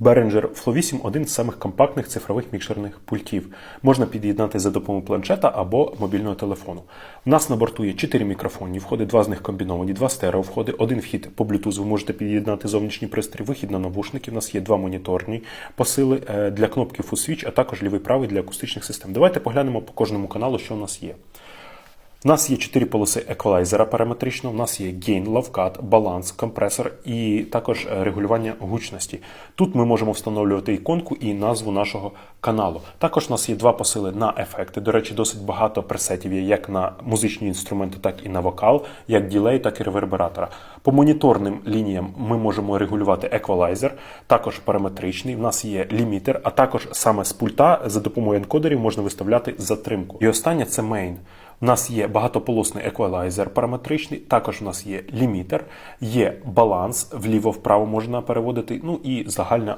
Behringer Flow 8 – один з самих компактних цифрових мікшерних пультів. Можна під'єднати за допомогою планшета або мобільного телефону. У нас на борту є 4 мікрофони, входи, два з них комбіновані, два стерео входи, один вхід по Bluetooth, ви можете під'єднати зовнішній пристрій, вихід на навушники. У нас є два моніторні посили е, для кнопки Full Switch, а також лівий правий для акустичних систем. Давайте поглянемо по кожному каналу, що у нас є. У нас є чотири полоси еквалайзера параметрично, у нас є gain, cut, баланс, компресор і також е, регулювання гучності. Тут ми можемо встановлювати іконку і назву нашого каналу. Також у нас є два посили на ефекти. До речі, досить багато пресетів є як на музичні інструменти, так і на вокал, як ділей, так і ревербератора. По моніторним лініям ми можемо регулювати еквалайзер, також параметричний. У нас є лімітер, а також саме з пульта за допомогою енкодерів можна виставляти затримку. І останнє це мейн. У нас є багатополосний еквалайзер параметричний, також у нас є лімітер, є баланс вліво-вправо можна переводити, ну і загальна